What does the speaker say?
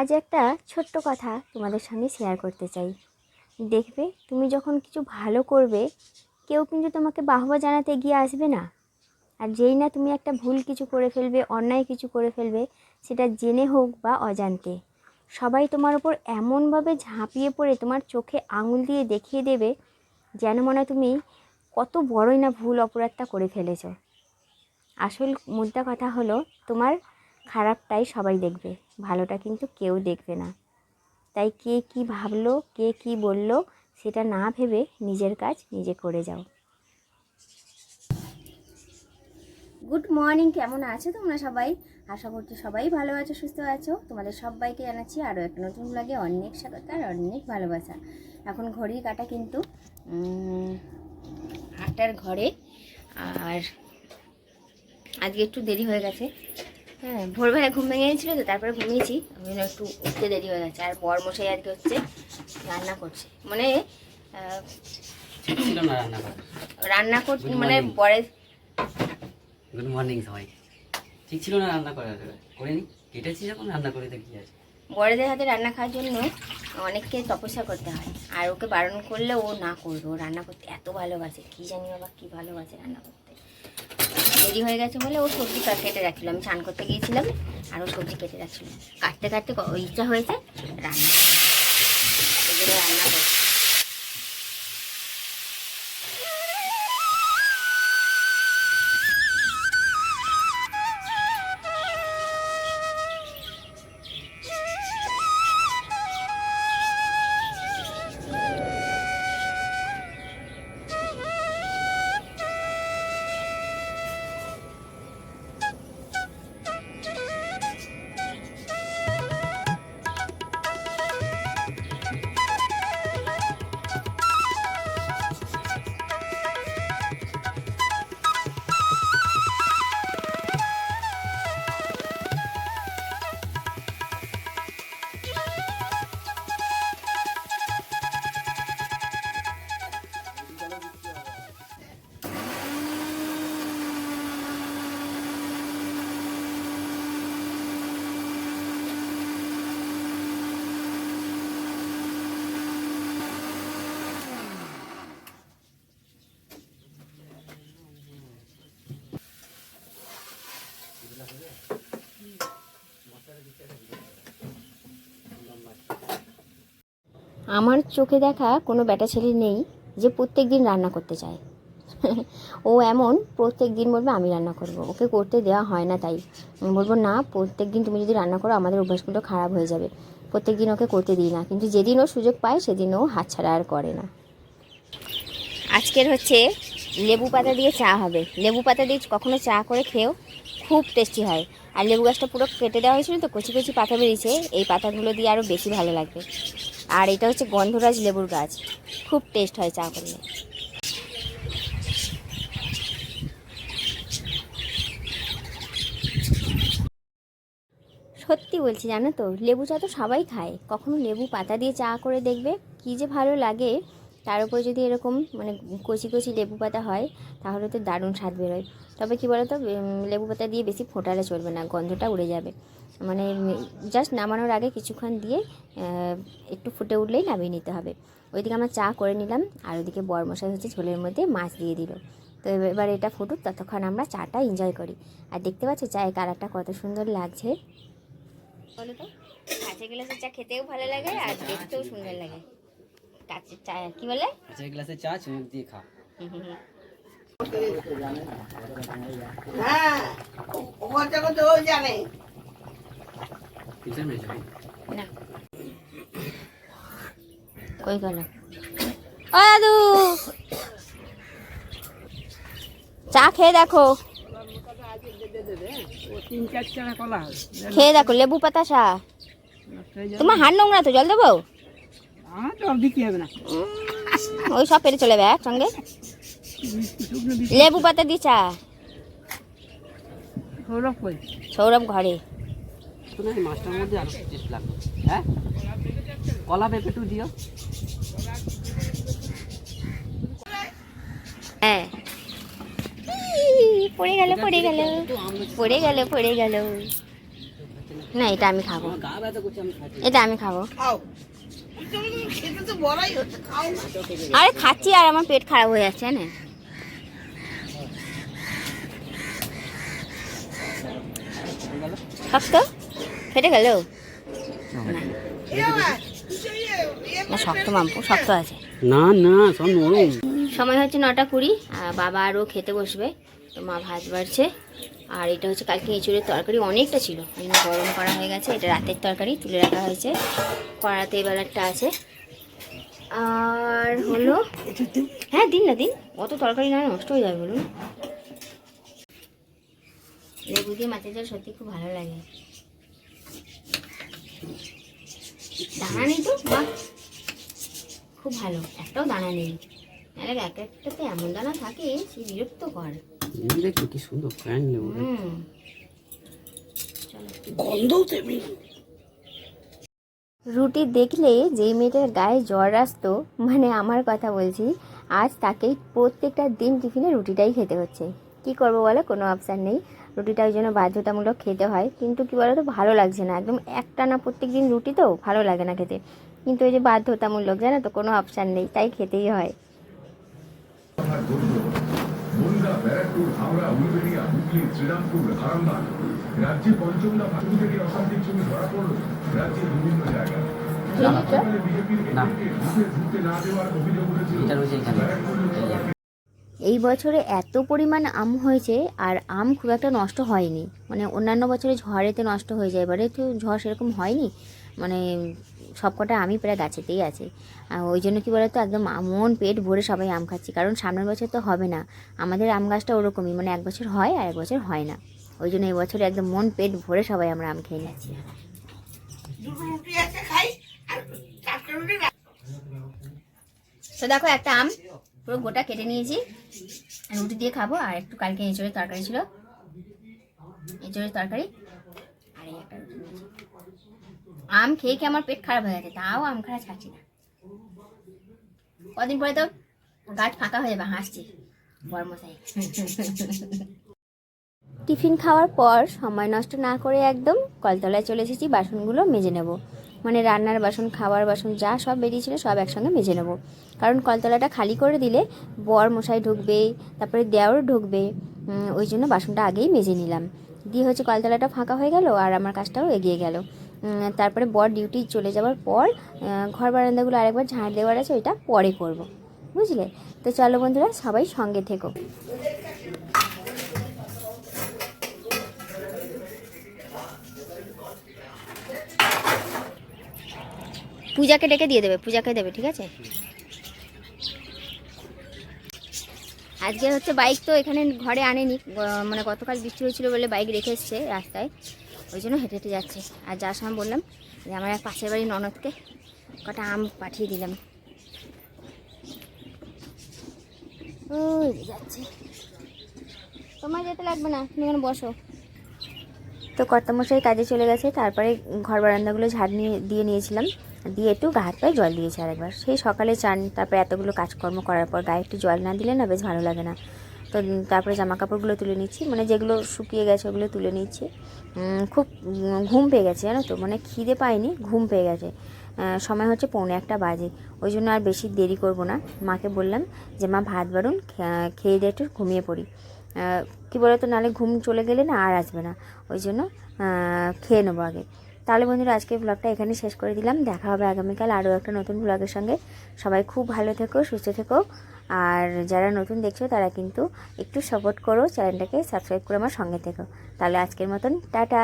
আজ একটা ছোট্ট কথা তোমাদের সঙ্গে শেয়ার করতে চাই। দেখবে, তুমি যখন কিছু ভালো করবে, কেউ কিন্তু তোমাকে বাহবা জানাতে গিয়ে আসবে না। আর যেই না তুমি একটা ভুল কিছু করে ফেলবে, অন্যায় কিছু করে ফেলবে, সেটা জেনে হোক বা অজান্তে। সবাই তোমার ওপর এমনভাবে ঝাঁপিয়ে পড়ে, তোমার চোখে আঙুল দিয়ে দেখিয়ে দেবে, যেন মনে তুমি কত বড়ই না ভুল অপরাধটা করে ফেলেছ। আসল মুদ্রা কথা হলো, তোমার খারাপটাই সবাই দেখবে। ভালোটা কিন্তু কেউ দেখবে না। তাই কে কি ভাবলো, কে কি বলল, সেটা না ভেবে নিজের কাজ নিজে করে যাও। গুড মর্নিং, কেমন আছো তোমরা সবাই? আশা করছি সবাই ভালো আছো, সুস্থ আছো। তোমাদের সবাইকে জানাচ্ছি আরও একটা নতুন লাগে অনেক স্বাগত আর অনেক ভালোবাসা। এখন ঘড়ির কাটা কিন্তু আটটার ঘরে। আর আজকে একটু দেরি হয়ে গেছে। হ্যাঁ ভোরবেলা ঘুম ভেঙে গেছিল তো তারপরে ঘুমিয়েছি। আমি একটু উঠতে দেরি হয়ে গেছে। আর বর মশাই আজকে হচ্ছে রান্না করছে। মানে না রান্না করা। কর মানে. বরের গুড মর্নিং সবাই। ঠিক ছিল না রান্না করা? করিনি। কেটেছি যখন রান্না করে কি আছে। বড়দের হাতে রান্না খাওয়ার জন্য অনেককে তপস্যা করতে হয়। আর ওকে বারণ করলে ও না করবে। ও রান্না করতে এত ভালোবাসে। কী জানি বাবা কী ভালোবাসে রান্না করতে। দেরি হয়ে গেছে বলে ও সবজি কেটে রাখছিল। আমি স্নান করতে গিয়েছিলাম আর ও সবজি কেটে রাখছিল। কাটতে কাটতে ইচ্ছা হয়েছে, রান্না। রান্না করছে। আমার চোখে দেখা কোনো বেটা ছেলে নেই যে প্রত্যেক দিন রান্না করতে চায়। ও এমন, প্রত্যেক দিন বলবে, আমি রান্না করব। ওকে করতে দেওয়া হয় না তাই। বলব, না, প্রত্যেক দিন তুমি যদি রান্না করো, আমাদের অভ্যাসগুলো খারাপ হয়ে যাবে। প্রত্যেক দিন ওকে করতে দিই না। কিন্তু যেদিন ও সুযোগ পায়, সেদিন ও হাতছাড়া আর করে না। আজকের হচ্ছে লেবু পাতা দিয়ে চা হবে। লেবু পাতা দিয়ে কখনো চা করে খেয়েও খুব টেস্টি হয়। আর লেবু গাছটা পুরো কেটে দেওয়া হয়েছিল তো, কচি কচি পাতা বেরিয়েছে। এই পাতাগুলো দিয়ে আরও বেশি ভালো লাগবে। আর এটা হচ্ছে গন্ধরাজ লেবুর গাছ। খুব টেস্ট হয় চা করলে। সত্যি বলছি, জানো তো, লেবু চা তো সবাই খায়। কখনো লেবু পাতা দিয়ে চা করে দেখবে, কী যে ভালো লাগে। তার উপর যদি এরকম মানে কচি কচি লেবু পাতা হয়, তাহলে তো দারুণ স্বাদ বেরোয়। তবে কী বলো তো লেবু পাতা দিয়ে বেশি ফোটালে চলবে না, গন্ধটা উড়ে যাবে। মানে জাস্ট নামানোর আগে কিছুক্ষণ দিয়ে একটু ফুটে উঠলেই নামিয়ে নিতে হবে। ওইদিকে আমরা চা করে নিলাম আর ওইদিকে বর বরমশাই হচ্ছে ঝোলের মধ্যে মাছ দিয়ে দিল। তো এবার এটা ফুটুক ততক্ষণ আমরা চাটা এনজয় করি। আর দেখতে পাচ্ছ চায়ের কালারটা কত সুন্দর লাগছে। বলো তো চা খেতেও ভালো লাগে আর দেখতেও সুন্দর লাগে। কাঁচের চা কি বলে? গ্লাসে চা চুমুক দিয়ে খা। হ্যাঁ জানে। না কই গেল ও দাদু চা খেয়ে দেখো তিন চার টাকা কলা খেয়ে দেখো লেবু পাতা চা তোমার হাড় নোংরা তো জল দেবো ওই সব পেরে চলে যাবে একসঙ্গে লেবু পাতা দিয়ে চা সৌরভ কই শোনো এই মাছটার মধ্যে আরও টেস্ট লাগবে। হ্যাঁ? কলা পেঁপেটু দিও। হ্যাঁ। পড়ে গেল পড়ে গেল পড়ে গেল পড়ে গেল। না এটা আমি খাব। এটা আমি খাব। আরে খাচ্ছি আর আমার পেট খারাপ হয়ে যাচ্ছে না শক্ত ফেটে গেল না শক্ত মাম্পু শক্ত আছে। না না সব নরম সময় হচ্ছে নটা কুড়ি আর বাবা আরও খেতে বসবে তো মা ভাত বাড়ছে। আর এটা হচ্ছে কালকে এঁচুড়ের তরকারি অনেকটা ছিল। গরম করা হয়ে গেছে এটা রাতের তরকারি তুলে রাখা হয়েছে। কড়াতে এবার একটা আছে। আর হলো হ্যাঁ দিন না দিন অত তরকারি না নষ্ট হয়ে যাবে বলুন। লেবু দিয়ে মাছের ঝোল সত্যি খুব ভালো লাগে। দানা নেই তো? খুব ভালো। একটাও দানা নেই। নাহলে এক একটাতে এমন দানা থাকে সে বিরক্ত কর দেখো কি সুন্দর ফ্যান নেব তেমনি। রুটি দেখলে যেই মেয়েটার গায়ে জ্বর আসতো মানে আমার কথা বলছি আজ তাকেই প্রত্যেকটা দিন টিফিনে রুটিটাই খেতে হচ্ছে। কি করব বলো? কোনো অপশান নেই। রুটিটা ওই জন্য বাধ্যতামূলক খেতে হয়। কিন্তু কি বলো তো ভালো লাগছে না। একদম একটানা প্রত্যেক দিন রুটি তো ভালো লাগে না খেতে। কিন্তু ওই যে বাধ্যতামূলক জানো তো কোনো অপশান নেই তাই খেতেই হয়। রাজ্যে পঞ্চম থেকে অশান্তির ছবি ধরা পড়ল রাজ্যের বিভিন্ন জায়গায়। না। এই বছরে এত পরিমাণ আম হয়েছে আর আম খুব একটা নষ্ট হয়নি। মানে অন্যান্য বছরে ঝড়েতে নষ্ট হয়ে যায় এবারে তো ঝড় সেরকম হয়নি। মানে সবকটা আমি প্রায় গাছেতেই আছে। আর ওই জন্য কী বলতো একদম মন পেট ভরে সবাই আম খাচ্ছি কারণ সামনের বছর তো হবে না। আমাদের আম গাছটা ওরকমই মানে এক বছর হয় আর এক বছর হয় না। ওই জন্য এই বছরে একদম মন পেট ভরে সবাই আমরা আম খেয়ে নিচ্ছি। দুটো রুটি আছে খাই আর চারটে রুটি রাখ। তো দেখো একটা আম। পুরো গোটা কেটে নিয়েছি। রুটি দিয়ে খাব, আর একটু কালকে এঁচড়ের তরকারি ছিল। এঁচড়ের তরকারি। আর এই একটা রুটি নিয়েছি। আম খেয়ে খেয়ে আমার পেট খারাপ হয়ে গেছে, তাও আম খারাপ ছাড়ছি না। কদিন পরে তো গাছ ফাঁকা হয়ে যাবে, হাসছি, বর্মশাই। টিফিন খাওয়ার পর সময় নষ্ট না করে একদম কলতলায় চলে এসেছি, বাসনগুলো মেজে নেব। মানে রান্নার বাসন, খাওয়ার বাসন, যা সব বেরিয়েছিল সব একসঙ্গে মেজে নেব। কারণ কলতলাটা খালি করে দিলে বর মশাই ঢুকবে, তারপরে দেওর ঢুকবে ওই জন্য বাসনটা আগেই মেজে নিলাম। দিয়ে হচ্ছে কলতলাটা ফাঁকা হয়ে গেল আর আমার কাজটাও এগিয়ে গেল। তারপরে বর ডিউটি চলে যাওয়ার পর ঘর বারান্দাগুলো আরেকবার ঝাঁট দেওয়ার আছে, ওইটা পরে করব। বুঝলে? তো চলো বন্ধুরা, সবাই সঙ্গে থেকো। পূজাকে ডেকে দিয়ে দেবে, পূজাকে দেবে, ঠিক আছে? আজকে হচ্ছে বাইক তো এখানে ঘরে আনেনি মানে গতকাল বৃষ্টি হয়েছিল বলে বাইক রেখে এসছে রাস্তায়, ওই জন্য হেঁটে হেঁটে যাচ্ছে। আর যার সময় বললাম যে আমার এক পাশের বাড়ির ননদকে কটা আম পাঠিয়ে দিলাম। যে যাচ্ছে। তোমার যেতে লাগবে না, তুমি এখানে বসো। তো কর্তামশাই কাজে চলে গেছে, তারপরে ঘর বারান্দাগুলো ঝাড় নিয়ে, দিয়ে নিয়েছিলাম। দিয়ে একটু গা হাত পায়ে জল দিয়েছি আরেকবার। সেই সকালে চান, তারপরে এতগুলো কাজকর্ম করার পর গায়ে একটু জল না দিলে না বেশ ভালো লাগে না। তো তারপরে জামা কাপড়গুলো তুলে নিচ্ছি মানে যেগুলো শুকিয়ে গেছে ওগুলো তুলে নিচ্ছি। খুব ঘুম পেয়ে গেছে জানো তো মানে খিদে পাইনি, ঘুম পেয়ে গেছে। সময় হচ্ছে পৌনে একটা বাজে, ওই জন্য আর বেশি দেরি করব না। মাকে বললাম যে, মা, ভাত বাড়ুন খেয়ে দিয়ে একটু ঘুমিয়ে পড়ি। কী বলতো নাহলে ঘুম চলে গেলে না আর আসবে না। ওই জন্য খেয়ে নেব আগে। তাহলে বন্ধুরা আজকে ব্লগটা এখানে শেষ করে দিলাম। দেখা হবে আগামীকাল আরও একটা নতুন ব্লগের সঙ্গে। সবাই খুব ভালো থেকো, সুস্থ থেকো। আর যারা নতুন দেখছ, তারা কিন্তু একটু সাপোর্ট করো চ্যানেলটাকে সাবস্ক্রাইব করে আমার সঙ্গে থেকো। তাহলে আজকের মতন, টাটা!